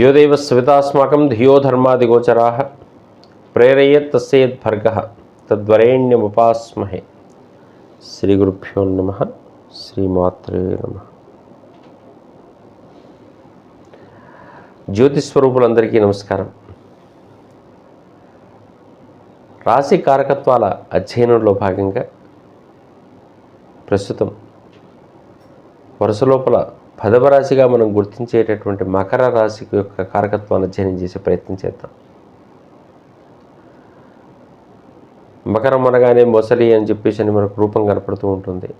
యోదైవ సవితాస్మాకం ధియో ధర్మాదిగోచరా ప్రేరయేత్ తస్యేద్భర్గ తద్వరేణ్యముపాస్మహే. శ్రీ గురుభ్యో నమ. శ్రీమాత్రే నమ. జ్యోతిస్వరూపులందరికీ నమస్కారం. రాశి కారకత్వాల అధ్యయనంలో భాగంగా ప్రస్తుతం వరుస లోపల పదవ రాశిగా మనం గుర్తించేటటువంటి మకర రాశి యొక్క కారకత్వాన్ని అధ్యయనం చేసే ప్రయత్నం చేద్దాం. మకరం అనగానే మొసలి అని చెప్పేసి అని మనకు రూపం కనపడుతూ ఉంటుంది.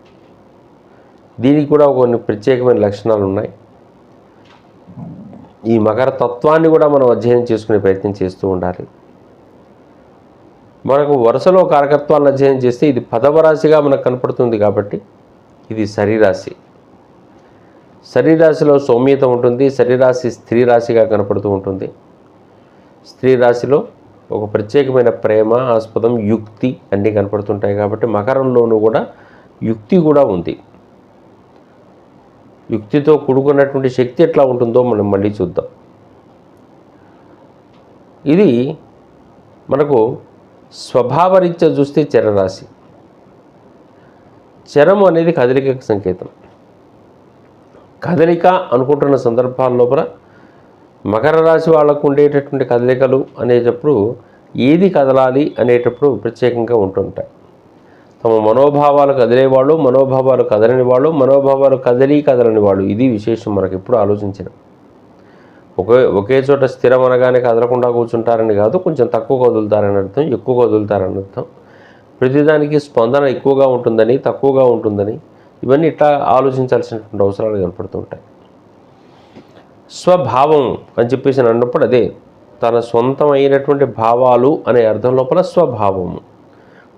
దీనికి కూడా కొన్ని ప్రత్యేకమైన లక్షణాలు ఉన్నాయి. ఈ మకర తత్వాన్ని కూడా మనం అధ్యయనం చేసుకునే ప్రయత్నం చేస్తూ ఉండాలి. మనకు వరుసలో కారకత్వాలను అధ్యయనం చేస్తే ఇది పదవ రాశిగా మనకు కనపడుతుంది కాబట్టి ఇది శరీరాశి. శరీరాశిలో సౌమ్యత ఉంటుంది శరీరాశి స్త్రీ రాశిగా కనపడుతూ ఉంటుంది. స్త్రీ రాశిలో ఒక ప్రత్యేకమైన ప్రేమ ఆస్పదం యుక్తి అన్నీ కనపడుతుంటాయి కాబట్టి మకరంలోనూ కూడా యుక్తి కూడా ఉంది. యుక్తితో కూడుకున్నటువంటి శక్తి ఎట్లా ఉంటుందో మనం మళ్ళీ చూద్దాం. ఇది మనకు స్వభావరీత్యా చూస్తే చరరాశి. చరం అనేది కదలికకు సంకేతం. కదలిక అనుకుంటున్న సందర్భాల లోపల మకర రాశి వాళ్ళకు ఉండేటటువంటి కదలికలు అనేటప్పుడు ఏది కదలాలి అనేటప్పుడు ప్రత్యేకంగా ఉంటుంటాయి. తమ మనోభావాలు కదిలేవాళ్ళు మనోభావాలు కదలని వాళ్ళు మనోభావాలు కదలి కదలని వాళ్ళు. ఇది విశేషం మనకి ఎప్పుడు ఆలోచించిన ఒకే ఒకే చోట స్థిరం అనగానే కదలకుండా కూర్చుంటారని కాదు కొంచెం తక్కువ కదులుతారని అర్థం ఎక్కువ కదులుతారని అర్థం. ప్రతిదానికి స్పందన ఎక్కువగా ఉంటుందని తక్కువగా ఉంటుందని ఇవన్నీ ఇట్లా ఆలోచించాల్సినటువంటి అవసరాలు కనపడుతుంటాయి స్వభావం అని చెప్పేసి అన్నప్పుడు అదే తన సొంతమైనటువంటి భావాలు అనే అర్థం లోపల స్వభావము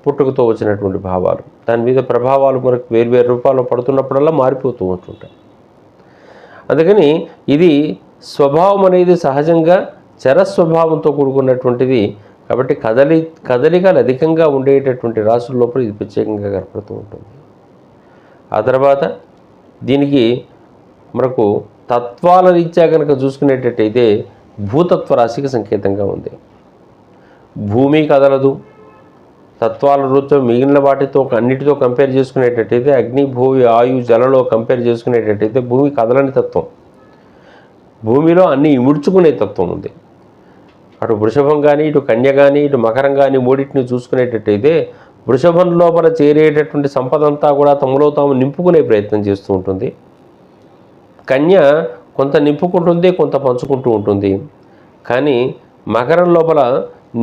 పుట్టుకతో వచ్చినటువంటి భావాలు. దాని మీద ప్రభావాలు మనకు వేర్వేరు రూపాల్లో పడుతున్నప్పుడల్లా మారిపోతూ ఉంటుంటాయి. అందుకని ఇది స్వభావం అనేది సహజంగా చరస్వభావంతో కూడుకున్నటువంటిది కాబట్టి కదలి కదలికలు అధికంగా ఉండేటటువంటి రాసుల లోపల ఇది ప్రత్యేకంగా కనపడుతూ ఉంటుంది. ఆ తర్వాత దీనికి మనకు తత్వాల రీత్యా కనుక చూసుకునేటట్టయితే భూతత్వ రాశికి సంకేతంగా ఉంది. భూమి కదలదు. తత్వాల రీత్యా మిగిలిన వాటితో అన్నిటితో కంపేర్ చేసుకునేటట్టయితే అగ్ని భూమి ఆయు జలలో కంపేర్ చేసుకునేటట్టయితే భూమి కదలని తత్వం. భూమిలో అన్ని ఇముడ్చుకునే తత్వం ఉంది. అటు వృషభం కానీ ఇటు కన్య కానీ ఇటు మకరం కానీ మూడింటిని చూసుకునేటట్టయితే వృషభం లోపల చేరేటటువంటి సంపద అంతా కూడా తమలో తాము నింపుకునే ప్రయత్నం చేస్తూ ఉంటుంది. కన్య కొంత నింపుకుంటుంది కొంత పంచుకుంటూ ఉంటుంది. కానీ మకరం లోపల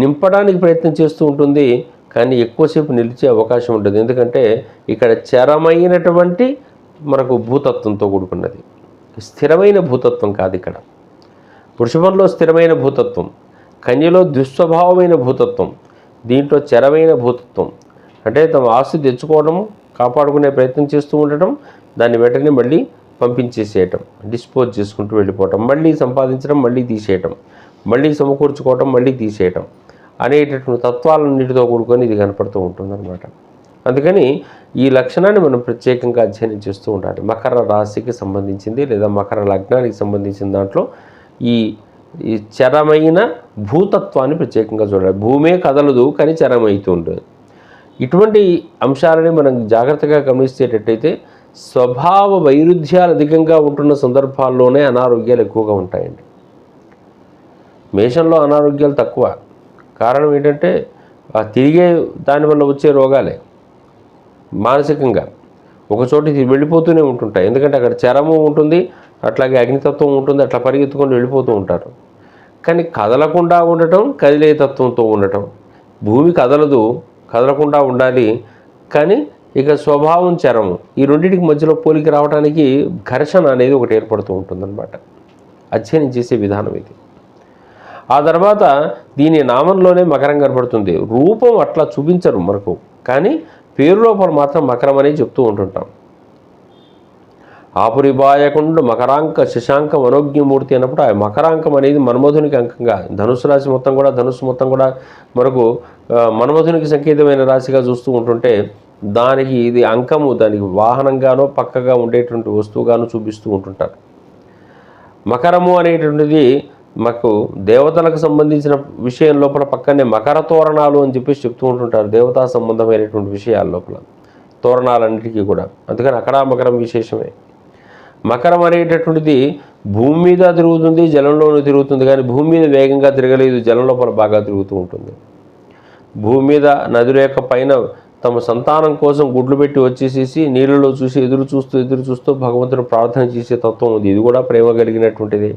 నింపడానికి ప్రయత్నం చేస్తూ ఉంటుంది. కానీ ఎక్కువసేపు నిలిచే అవకాశం ఉంటుంది ఎందుకంటే ఇక్కడ చరమైనటువంటి మనకు భూతత్వంతో కూడుకున్నది. స్థిరమైన భూతత్వం కాదు ఇక్కడ. వృషభంలో స్థిరమైన భూతత్వం కన్యలో దుస్వభావమైన భూతత్వం దీంట్లో చరమైన భూతత్వం అంటే తమ ఆస్తి తెచ్చుకోవడము కాపాడుకునే ప్రయత్నం చేస్తూ ఉండటం దాన్ని వెంటనే మళ్ళీ పంపించేసేయటం డిస్పోజ్ చేసుకుంటూ వెళ్ళిపోవటం మళ్ళీ సంపాదించడం మళ్ళీ తీసేయటం మళ్ళీ సమకూర్చుకోవటం మళ్ళీ తీసేయటం అనేటటువంటి తత్వాలన్నిటితో కూడుకొని ఇది కనపడుతూ ఉంటుందన్నమాట. అందుకని ఈ లక్షణాన్ని మనం ప్రత్యేకంగా అధ్యయనం చేస్తూ ఉండాలి. మకర రాశికి సంబంధించింది లేదా మకర లగ్నానికి సంబంధించిన దాంట్లో ఈ ఈ చరమైన భూతత్వాన్ని ప్రత్యేకంగా చూడాలి. భూమే కదలదు కానీ చరమైతూ ఉంటుంది ఇటువంటి అంశాలని మనం జాగ్రత్తగా గమనిస్తేటట్టయితే స్వభావ వైరుధ్యాలు అధికంగా ఉంటున్న సందర్భాల్లోనే అనారోగ్యాలు ఎక్కువగా ఉంటాయండి. మేషంలో అనారోగ్యాలు తక్కువ. కారణం ఏంటంటే ఆ తిరిగే దానివల్ల వచ్చే రోగాలే. మానసికంగా ఒకచోటి ఇది వెళ్ళిపోతూనే ఉంటుంటాయి. ఎందుకంటే అక్కడ చరము ఉంటుంది అట్లాగే అగ్నితత్వం ఉంటుంది అట్లా పరిగెత్తుకొని వెళ్ళిపోతూ ఉంటారు. కానీ కదలకుండా ఉండటం కదిలే తత్వంతో ఉండటం. భూమి కదలదు కదలకుండా ఉండాలి. కానీ ఇక స్వభావం చరము. ఈ రెండింటికి మధ్యలో పోలిక రావడానికి ఘర్షణ అనేది ఒకటి ఏర్పడుతూ ఉంటుందన్నమాట. అధ్యయనం చేసే విధానం ఇది. ఆ తర్వాత దీని నామంలోనే మకరం కనపడుతుంది రూపం అట్లా చూపించరు మనకు. కానీ పేరు లోపల మాత్రం మకరం అని చెప్తూ ఉంటుంటాం. ఆపురిబాయకుండు మకరాంక శశాంక మనోజ్ఞమూర్తి అన్నప్పుడు ఆ మకరాంకం అనేది మన్మధునికి అంకంగా. ధనుసు రాశి మొత్తం కూడా ధనుసు మొత్తం కూడా మనకు మన్మధునికి సంకేతమైన రాశిగా చూస్తూ ఉంటుంటే దానికి ఇది అంకము దానికి వాహనంగానో పక్కగా ఉండేటువంటి వస్తువుగానో చూపిస్తూ ఉంటుంటారు. మకరము అనేటువంటిది మాకు దేవతలకు సంబంధించిన విషయం లోపల పక్కనే మకర తోరణాలు అని చెప్పేసి చెప్తూ ఉంటుంటారు దేవతా సంబంధమైనటువంటి విషయాల లోపల. తోరణాలన్నిటికీ కూడా. అందుకని అక్కడ మకరం విశేషమే. మకరం అనేటటువంటిది భూమి మీద తిరుగుతుంది జలంలోనూ తిరుగుతుంది కానీ భూమి మీద వేగంగా తిరగలేదు జలం లోపల బాగా తిరుగుతూ ఉంటుంది. భూమి మీద నదుల యొక్క పైన తమ సంతానం కోసం గుడ్లు పెట్టి వచ్చేసేసి నీళ్ళలో చూసి ఎదురు చూస్తూ ఎదురు చూస్తూ భగవంతుని ప్రార్థన చేసే తత్వం ఉంది. ఇది కూడా ప్రేమ కలిగినటువంటిది.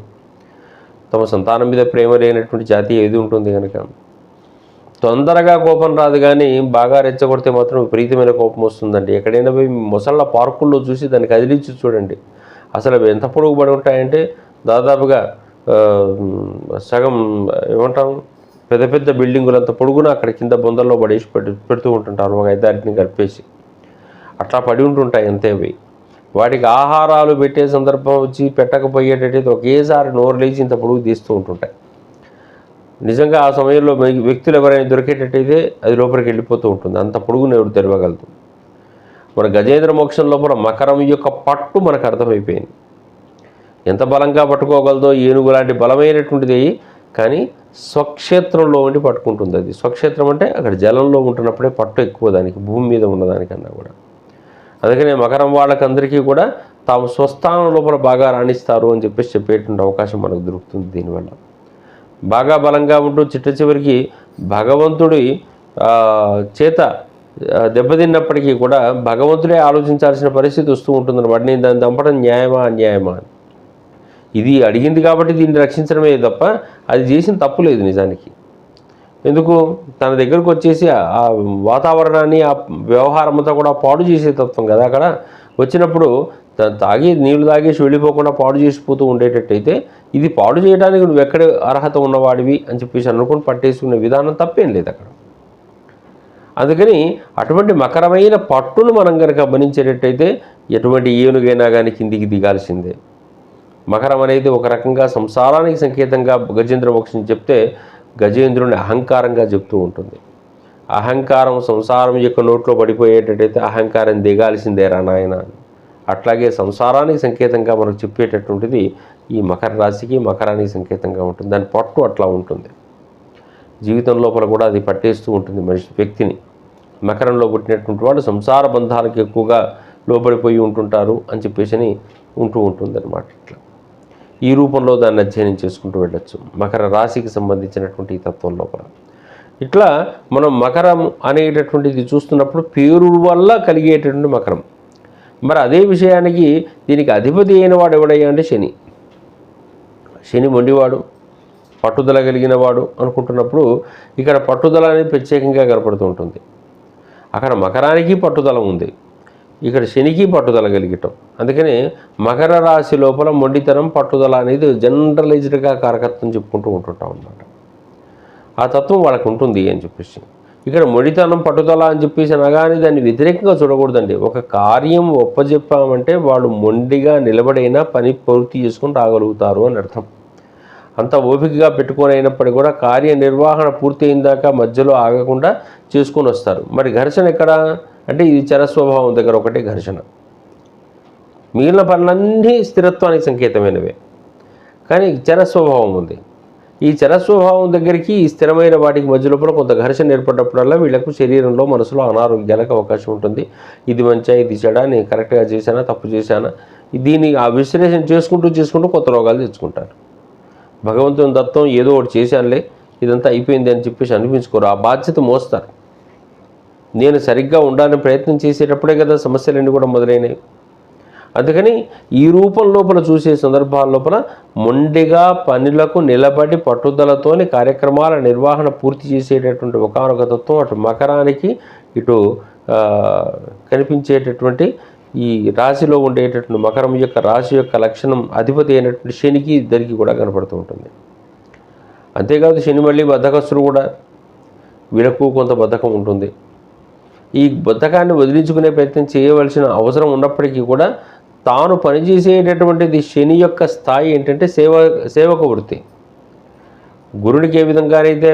తమ సంతానం మీద ప్రేమ లేనటువంటి జాతి ఏది ఉంటుంది కనుక? తొందరగా కోపం రాదు కానీ బాగా రెచ్చగొడితే మాత్రం విపరీతమైన కోపం వస్తుందండి. ఎక్కడైనా పోయి మొసళ్ళ పార్కుల్లో చూసి దాన్ని కదిలించి చూడండి. అసలు అవి ఎంత పొడుగు పడి ఉంటాయంటే దాదాపుగా సగం ఏమంటాం పెద్ద పెద్ద బిల్డింగులంత పొడుగున అక్కడ కింద బొందల్లో పడేసి పెట్టి పెడుతూ ఉంటుంటారు ఒక ఐదారిని కలిపేసి. అట్లా పడి ఉంటుంటాయి అంతే అవి. వాటికి ఆహారాలు పెట్టే సందర్భం వచ్చి పెట్టకపోయేటట్టయితే ఒకేసారి నోరు లేచి ఇంత పొడుగు తీస్తూ ఉంటుంటాయి. నిజంగా ఆ సమయంలో వ్యక్తులు ఎవరైనా దొరికేటట్టయితే అది లోపలికి వెళ్ళిపోతూ ఉంటుంది. అంత పొడుగును ఎవరు తెరవగలుగుతుంది మన గజేంద్ర మోక్షం లోపల మకరం యొక్క పట్టు మనకు అర్థమైపోయింది. ఎంత బలంగా పట్టుకోగలదో ఏనుగు లాంటి బలమైనటువంటిది కానీ స్వక్షేత్రంలో ఉండి పట్టుకుంటుంది అది. స్వక్షేత్రం అంటే అక్కడ జలంలో ఉంటున్నప్పుడే పట్టు ఎక్కువ దానికి భూమి మీద ఉన్నదానికన్నా కూడా. అందుకనే మకరం వాళ్ళకందరికీ కూడా తాము స్వస్థానం లోపల బాగా రాణిస్తారు అని చెప్పేసి చెప్పేటువంటి అవకాశం మనకు దొరుకుతుంది దీనివల్ల. బాగా బలంగా ఉంటూ చిట్ట చివరికి భగవంతుడి చేత దెబ్బతిన్నప్పటికీ కూడా భగవంతుడే ఆలోచించాల్సిన పరిస్థితి వస్తూ ఉంటుందన్నమాట. నేను దాన్ని చంపడం న్యాయమా అన్యాయమా అని. ఇది అడిగింది కాబట్టి దీన్ని రక్షించడమే తప్ప అది చేసిన తప్పు లేదు నిజానికి. ఎందుకు? తన దగ్గరకు వచ్చేసి ఆ- వాతావరణాన్ని ఆ వ్యవహారం అంతా కూడా పాడు చేసే తత్వం కదా అక్కడ. వచ్చినప్పుడు తాగి నీళ్ళు తాగేసి వెళ్ళిపోకుండా పాడు చేసిపోతూ ఉండేటట్టయితే ఇది పాడు చేయడానికి నువ్వు ఎక్కడ అర్హత ఉన్నవాడివి అని చెప్పేసి అనుకుని పట్టేసుకునే విధానం తప్పేం లేదు అక్కడ. అందుకని అటువంటి మకరమైన పట్టును మనం కనుక గమనించేటట్టయితే ఎటువంటి ఏనుగైనా కానీ కిందికి దిగాల్సిందే. మకరం అనేది ఒక రకంగా సంసారానికి సంకేతంగా గజేంద్ర మోక్షం చెప్తే గజేంద్రుని అహంకారంగా చెప్తూ ఉంటుంది. అహంకారం సంసారం యొక్క నోట్లో పడిపోయేటట్టయితే అహంకారం దిగాల్సిందే నాయన అట్లాగే సంసారానికి సంకేతంగా మనకు చెప్పేటటువంటిది ఈ మకర రాశికి మకరానికి సంకేతంగా ఉంటుంది. దాని పట్టు అట్లా ఉంటుంది. జీవితం లోపల కూడా అది పట్టేస్తూ ఉంటుంది మనిషి వ్యక్తిని. మకరంలో పుట్టినటువంటి వాళ్ళు సంసార బంధాలకు ఎక్కువగా లోబడిపోయి ఉంటుంటారు అని చెప్పేసి అని ఉంటూ ఉంటుందన్నమాట ఇట్లా. ఈ రూపంలో దాన్ని అధ్యయనం చేసుకుంటూ వెళ్ళొచ్చు. మకర రాశికి సంబంధించినటువంటి ఈ తత్వం లోపల. ఇట్లా మనం మకరం అనేటటువంటిది చూస్తున్నప్పుడు పేరు వల్ల కలిగేటటువంటి మకరం. మరి అదే విషయానికి దీనికి అధిపతి అయిన వాడు ఎవడయ్యా అంటే శని. శని మొండివాడు పట్టుదల కలిగిన వాడు అనుకుంటున్నప్పుడు ఇక్కడ పట్టుదల అనేది ప్రత్యేకంగా కనపడుతూ ఉంటుంది. అక్కడ మకరానికి పట్టుదల ఉంది. ఇక్కడ శనికి పట్టుదల కలిగటం. అందుకని మకర రాశి లోపల మొండితనం పట్టుదల అనేది జనరలైజ్డ్గా కారకత్వం చెప్పుకుంటూ ఉంటుంటాం అన్నమాట. ఆ తత్వం వాళ్ళకు ఉంటుంది అని చెప్పేసి. ఇక్కడ మొడితనం పట్టుదల అని చెప్పేసి అనగానే దాన్ని వ్యతిరేకంగా చూడకూడదండి. ఒక కార్యం ఒప్పజెప్పామంటే వాళ్ళు మొండిగా నిలబడైనా పని పూర్తి చేసుకుని రాగలుగుతారు అని అర్థం. అంత ఓపికగా పెట్టుకొని అయినప్పటికీ కూడా కార్యనిర్వహణ పూర్తి అయిన దాకా మధ్యలో ఆగకుండా చేసుకొని వస్తారు. మరి ఘర్షణ ఎక్కడ? అంటే ఇది చరస్వభావం దగ్గర ఒకటే ఘర్షణ. మిగిలిన పనులన్నీ స్థిరత్వానికి సంకేతమైనవే. కానీ చరస్వభావం ఉంది. ఈ చరస్వభావం దగ్గరికి ఈ స్థిరమైన వాటికి మధ్యలో కూడా కొంత ఘర్షణ ఏర్పడినప్పుడల్లా వీళ్ళకు శరీరంలో మనసులో అనారోగ్యాలకు అవకాశం ఉంటుంది. ఇది మంచిగా ఇది చెడా నేను కరెక్ట్గా చేశానా తప్పు చేశానా? దీన్ని ఆ విశ్లేషణ చేసుకుంటూ చేసుకుంటూ కొత్త రోగాలు తెచ్చుకుంటారు. భగవంతుని దత్తం ఏదో ఒకటి చేశానులే ఇదంతా అయిపోయింది అని చెప్పేసి అనిపించుకోరు. ఆ బాధ్యత మోస్తారు. నేను సరిగ్గా ఉండాలని ప్రయత్నం చేసేటప్పుడే కదా సమస్యలన్నీ కూడా మొదలైనవి. అందుకని ఈ రూపం లోపల చూసే సందర్భాల లోపల మొండిగా పనులకు నిలబడి పట్టుదలతోని కార్యక్రమాల నిర్వహణ పూర్తి చేసేటటువంటి ఒకనొక తత్వం అటు మకరానికి ఇటు కనిపించేటటువంటి ఈ రాశిలో ఉండేటటువంటి మకరం యొక్క రాశి యొక్క లక్షణం అధిపతి అయినటువంటి శనికి ఇద్దరికి కూడా కనపడుతూ ఉంటుంది. అంతేకాదు శని మళ్ళీ బద్ధకస్తులు కూడా వీళ్ళకు కొంత బద్ధకం ఉంటుంది. ఈ బద్ధకాన్ని వదిలించుకునే ప్రయత్నం చేయవలసిన అవసరం ఉన్నప్పటికీ కూడా తాను పనిచేసేటటువంటిది శని యొక్క స్థాయి ఏంటంటే సేవ సేవక వృత్తి. గురునికి ఏ విధంగానైతే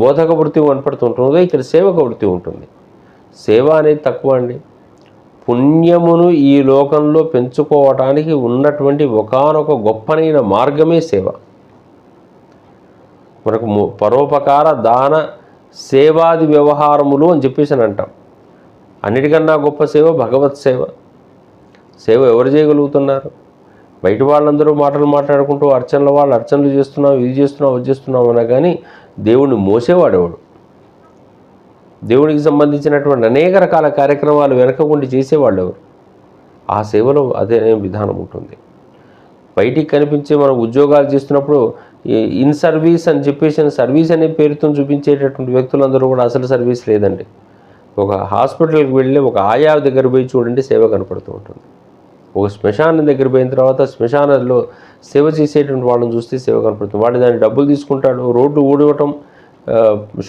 బోధక వృత్తి కనపడుతుంటుందో ఇక్కడ సేవక వృత్తి ఉంటుంది. సేవ అనేది తక్కువ అండి. పుణ్యమును ఈ లోకంలో పెంచుకోవటానికి ఉన్నటువంటి ఒకానొక గొప్పనైన మార్గమే సేవ. మనకు పరోపకార దాన సేవాది వ్యవహారములు అని చెప్పేసి అని అంటాం. అన్నిటికన్నా గొప్ప సేవ భగవత్ సేవ. సేవ ఎవరు చేయగలుగుతున్నారు? బయట వాళ్ళందరూ మాటలు మాట్లాడుకుంటూ అర్చనలు వాళ్ళు అర్చనలు చేస్తున్నాం ఇది చేస్తున్నాం అది చేస్తున్నాం అన్నా కానీ దేవుణ్ణి మోసేవాడేవాడు? దేవునికి సంబంధించినటువంటి అనేక రకాల కార్యక్రమాలు వెనకకుండి చేసేవాళ్ళు ఎవరు ఆ సేవలో అదే విధానం ఉంటుంది. బయటికి కనిపించే మనం ఉద్యోగాలు చేస్తున్నప్పుడు ఈ ఇన్ సర్వీస్ అని చెప్పేసి సర్వీస్ అనే పేరుతో చూపించేటటువంటి వ్యక్తులందరూ కూడా అసలు సర్వీస్ లేదండి. ఒక హాస్పిటల్కి వెళ్ళి ఒక ఆయా దగ్గర పోయి చూడండి సేవ కనపడుతూ ఉంటుంది. ఒక శ్మశానం దగ్గర పోయిన తర్వాత శ్మశానంలో సేవ చేసేటువంటి వాళ్ళని చూస్తే సేవ కనపడుతుంది. వాడు దాన్ని డబ్బులు తీసుకుంటాడు రోడ్డు ఊడవటం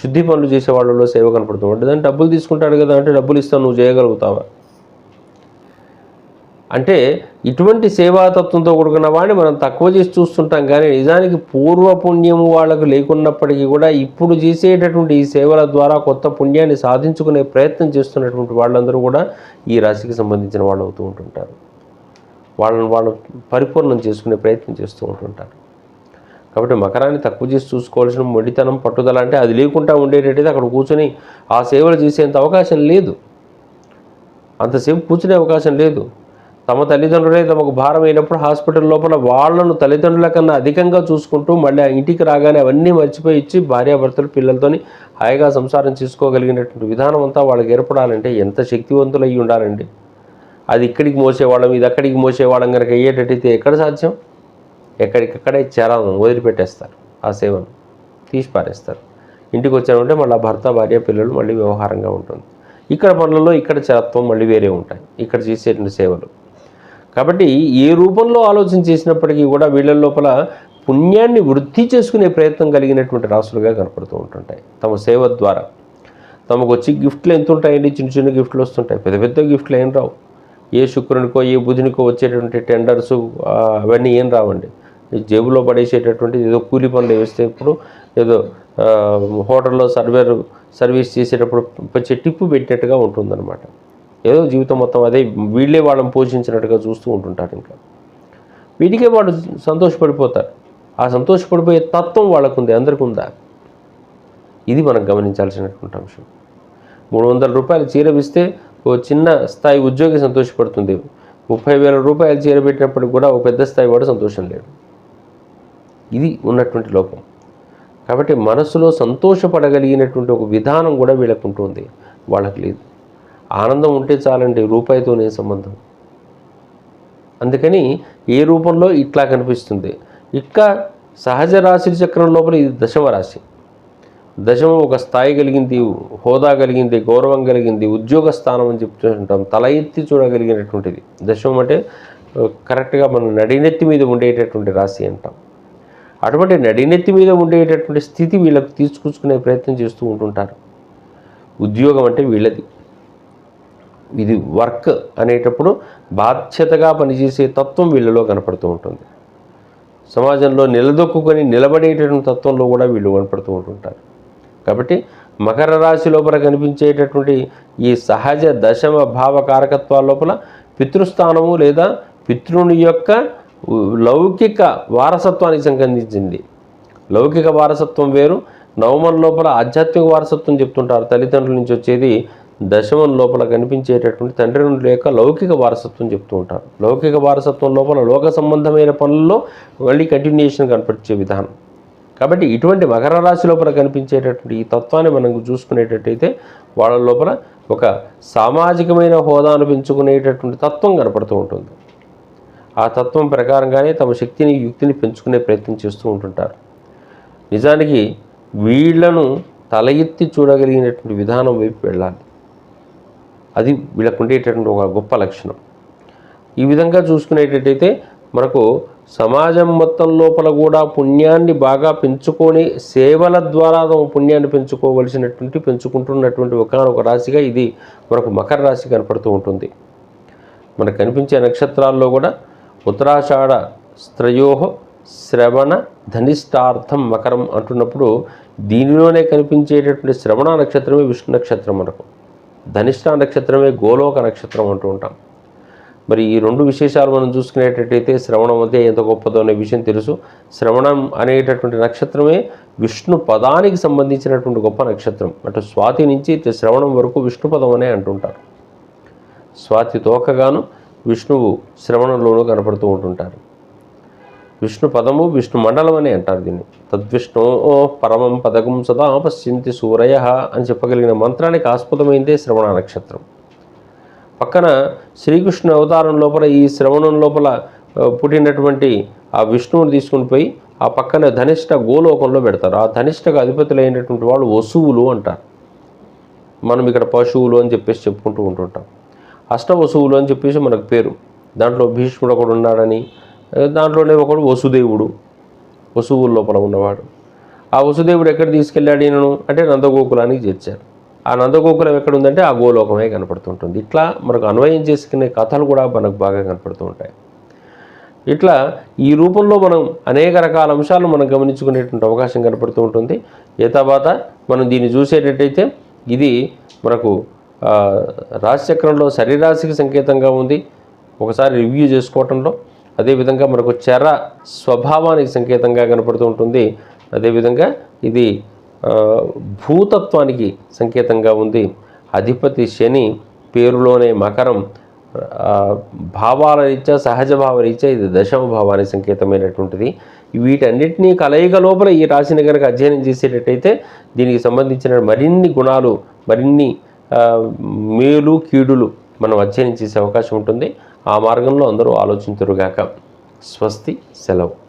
శుద్ధి పనులు చేసే వాళ్ళలో సేవ కనపడుతుంది. వాడు దాన్ని డబ్బులు తీసుకుంటాడు కదా అంటే డబ్బులు ఇస్తాను నువ్వు చేయగలుగుతావా? అంటే ఇటువంటి సేవాతత్వంతో కూడుకున్న వాడిని మనం తక్కువ చేసి చూస్తుంటాం కానీ నిజానికి పూర్వ పుణ్యము వాళ్ళకు లేకున్నప్పటికీ కూడా ఇప్పుడు చేసేటటువంటి ఈ సేవల ద్వారా కొత్త పుణ్యాన్ని సాధించుకునే ప్రయత్నం చేస్తున్నటువంటి వాళ్ళందరూ కూడా ఈ రాశికి సంబంధించిన వాళ్ళు అవుతూ ఉంటుంటారు. వాళ్ళని వాళ్ళు పరిపూర్ణం చేసుకునే ప్రయత్నం చేస్తూ ఉంటుంటారు. కాబట్టి మకరాన్ని తక్కువ చేసి చూసుకోవాల్సిన మొండితనం పట్టుదల అంటే అది లేకుండా ఉండేటట్టయితే అక్కడ కూర్చొని ఆ సేవలు చేసేంత అవకాశం లేదు. అంతసేపు కూర్చునే అవకాశం లేదు. తమ తల్లిదండ్రులే తమకు భారం అయినప్పుడు హాస్పిటల్ లోపల వాళ్ళను తల్లిదండ్రుల కన్నా అధికంగా చూసుకుంటూ మళ్ళీ ఆ ఇంటికి రాగానే అవన్నీ మర్చిపోయి ఇచ్చి భార్యాభర్తలు పిల్లలతోని హాయిగా సంసారం చేసుకోగలిగినటువంటి విధానం అంతా వాళ్ళకి ఏర్పడాలంటే ఎంత శక్తివంతులు అయ్యి ఉండాలండి? అది ఇక్కడికి మోసేవాళ్ళం ఇది అక్కడికి మోసేవాళ్ళం కనుక అయ్యేటట్టయితే ఎక్కడ సాధ్యం? ఎక్కడికక్కడే చేరాలను వదిలిపెట్టేస్తారు ఆ సేవను. తీసి పారేస్తారు ఇంటికి వచ్చామంటే మళ్ళీ భర్త భార్య పిల్లలు మళ్ళీ వ్యవహారంగా ఉంటుంది. ఇక్కడ పనులలో ఇక్కడ చరత్వం మళ్ళీ వేరే ఉంటాయి. ఇక్కడ చేసేటువంటి సేవలు. కాబట్టి ఏ రూపంలో ఆలోచన చేసినప్పటికీ కూడా వీళ్ళ లోపల పుణ్యాన్ని వృద్ధి చేసుకునే ప్రయత్నం కలిగినటువంటి రాసులుగా కనపడుతూ ఉంటుంటాయి. తమ సేవ ద్వారా. తమకు వచ్చి గిఫ్ట్లు ఎంత ఉంటాయండి చిన్న చిన్న గిఫ్ట్లు వస్తుంటాయి. పెద్ద పెద్ద గిఫ్ట్లు ఏం రావు. ఏ శుక్రునికో ఏ బుధునికో వచ్చేటటువంటి టెండర్స్ అవన్నీ ఏం రావండి. జేబులో పడేసేటటువంటి ఏదో కూలి పనులు వేస్తే ఇప్పుడు ఏదో హోటల్లో సర్వేర్ సర్వీస్ చేసేటప్పుడు వచ్చే టిప్పు పెట్టినట్టుగా ఉంటుందన్నమాట. ఏదో జీవితం మొత్తం అదే వీళ్ళే వాళ్ళని పోషించినట్టుగా చూస్తూ ఉంటుంటారు ఇంకా. వీటికే వాళ్ళు సంతోషపడిపోతారు. ఆ సంతోషపడిపోయే తత్వం వాళ్ళకు ఉంది అందరికీ ఉందా ఇది మనం గమనించాల్సినటువంటి అంశం. మూడు వందల రూపాయలు చీర ఓ చిన్న స్థాయి ఉద్యోగి సంతోషపడుతుంది. ముప్పై వేల రూపాయలు చీర పెట్టినప్పటికి కూడా ఒక పెద్ద స్థాయి వాడు సంతోషం లేడు ఇది ఉన్నటువంటి లోపం. కాబట్టి మనసులో సంతోషపడగలిగినటువంటి ఒక విధానం కూడా వీళ్ళకు ఉంటుంది. వాళ్ళకి లేదు. ఆనందం ఉంటే చాలండి రూపాయితోనే సంబంధం. అందుకని ఏ రూపంలో ఇట్లా కనిపిస్తుంది? ఇంకా సహజ రాశి చక్రం లోపల ఇది దశమ రాశి. దశమం ఒక స్థాయి కలిగింది హోదా కలిగింది గౌరవం కలిగింది ఉద్యోగ స్థానం అని చెప్తూ ఉంటాం తల ఎత్తి చూడగలిగినటువంటిది. దశమం అంటే కరెక్ట్గా మనం నడినెత్తి మీద ఉండేటటువంటి రాశి అంటాం. అటువంటి నడినెత్తి మీద ఉండేటటువంటి స్థితి వీళ్ళకు తీసుకొచ్చుకునే ప్రయత్నం చేస్తూ ఉంటుంటారు. ఉద్యోగం అంటే వీళ్ళది. ఇది వర్క్ అనేటప్పుడు బాధ్యతగా పనిచేసే తత్వం వీళ్ళలో కనపడుతూ ఉంటుంది. సమాజంలో నిలదొక్కుని నిలబడేటటువంటి తత్వంలో కూడా వీళ్ళు కనపడుతూ ఉంటుంటారు. కాబట్టి మకర రాశి లోపల కనిపించేటటువంటి ఈ సహజ దశమ భావ కారకత్వాల లోపల పితృస్థానము లేదా పితృని యొక్క లౌకిక వారసత్వానికి సంబంధించింది. లౌకిక వారసత్వం వేరు. నవమం లోపల ఆధ్యాత్మిక వారసత్వం చెప్తుంటారు. తల్లిదండ్రుల నుంచి వచ్చేది దశమం లోపల కనిపించేటటువంటి తండ్రి నుండి యొక్క లౌకిక వారసత్వం చెప్తూ ఉంటారు. లౌకిక వారసత్వం లోపల లోక సంబంధమైన పనుల్లో మళ్ళీ కంటిన్యూషన్ కనిపించే విధానం. కాబట్టి ఇటువంటి మకర రాశి లోపల కనిపించేటటువంటి ఈ తత్వాన్ని మనం చూసుకునేటట్టయితే వాళ్ళ లోపల ఒక సామాజికమైన హోదాను పెంచుకునేటటువంటి తత్వం కనపడుతూ ఉంటుంది. ఆ తత్వం ప్రకారంగానే తమ శక్తిని యుక్తిని పెంచుకునే ప్రయత్నం చేస్తూ ఉంటుంటారు. నిజానికి వీళ్ళను తల ఎత్తి చూడగలిగినటువంటి విధానం వైపు వెళ్ళాలి. అది వీళ్ళకు ఉండేటటువంటి ఒక గొప్ప లక్షణం. ఈ విధంగా చూసుకునేటట్టయితే మనకు సమాజం మొత్తం లోపల కూడా పుణ్యాన్ని బాగా పెంచుకొని సేవల ద్వారా తమ పుణ్యాన్ని పెంచుకోవలసినటువంటి పెంచుకుంటున్నటువంటి ఒకనొక రాశిగా ఇది మనకు మకర రాశి కనపడుతూ ఉంటుంది. మనకు కనిపించే నక్షత్రాల్లో కూడా ఉత్తరాషాఢ స్త్రయో శ్రవణ ధనిష్టార్థం మకరం అంటున్నప్పుడు దీనిలోనే కనిపించేటటువంటి శ్రవణ నక్షత్రమే విష్ణు నక్షత్రం మనకు ధనిష్ట నక్షత్రమే గోలోక నక్షత్రం అంటూ ఉంటాం. మరి ఈ రెండు విశేషాలు మనం చూసుకునేటట్టయితే శ్రవణం అంటే ఎంత గొప్పదో అనే విషయం తెలుసు. శ్రవణం అనేటటువంటి నక్షత్రమే విష్ణు పదానికి సంబంధించినటువంటి గొప్ప నక్షత్రం. అటు స్వాతి నుంచి శ్రవణం వరకు విష్ణు పదం అనే అంటుంటారు. స్వాతి తోకగాను విష్ణువు శ్రవణంలోనూ కనపడుతూ ఉంటుంటారు. విష్ణు పదము విష్ణు మండలం అని అంటారు దీన్ని. తద్విష్ణు పరమం పదకం సదా పశ్చింతి సూరయ అని చెప్పగలిగిన మంత్రానికి ఆస్పదమైందే శ్రవణ నక్షత్రం. పక్కన శ్రీకృష్ణ అవతారం లోపల ఈ శ్రవణం లోపల పుట్టినటువంటి ఆ విష్ణువుని తీసుకుని పోయి ఆ పక్కన ధనిష్ట గోలోకంలో పెడతారు. ఆ ధనిష్టకు అధిపతులైనటువంటి వాళ్ళు వసువులు అంటారు. మనం ఇక్కడ పశువులు అని చెప్పేసి చెప్పుకుంటూ ఉంటుంటాం. అష్ట వసువులు అని చెప్పేసి మనకు పేరు. దాంట్లో భీష్ముడు ఒకడు ఉన్నాడని దాంట్లోనే ఒకడు వసుదేవుడు వసువుల లోపల ఉన్నవాడు. ఆ వసుదేవుడు ఎక్కడ తీసుకెళ్ళాడు ఈయనను? అంటే నందగోకులానికి చేర్చారు. ఆ నందగోకులం ఎక్కడ ఉందంటే ఆ గోలోకమే కనపడుతుంటుంది. ఇట్లా మనకు అన్వయం చేసుకునే కథలు కూడా మనకు బాగా కనపడుతూ ఉంటాయి. ఇట్లా ఈ రూపంలో మనం అనేక రకాల అంశాలను మనం గమనించుకునేటువంటి అవకాశం కనపడుతూ ఉంటుంది. ఏ తర్వాత మనం దీన్ని చూసేటట్టయితే ఇది మనకు రాశిచక్రంలో శరీరాశికి సంకేతంగా ఉంది. ఒకసారి రివ్యూ చేసుకోవటంలో అదేవిధంగా మనకు చెర స్వభావానికి సంకేతంగా కనపడుతూ ఉంటుంది. అదేవిధంగా ఇది భూతత్వానికి సంకేతంగా ఉంది. అధిపతి శని పేరులోనే మకరం. భావాల రీత్యా సహజ భావ రీత్యా ఇది దశమ భావానికి సంకేతమైనటువంటిది. వీటన్నిటినీ కలయిక లోపల ఈ రాశిని కనుక అధ్యయనం చేసేటట్టయితే దీనికి సంబంధించిన మరిన్ని గుణాలు మరిన్ని మేలు కీడులు మనం అధ్యయనం చేసే అవకాశం ఉంటుంది. ఆ మార్గంలో అందరూ ఆలోచించరుగాక స్వస్తి సెలవు.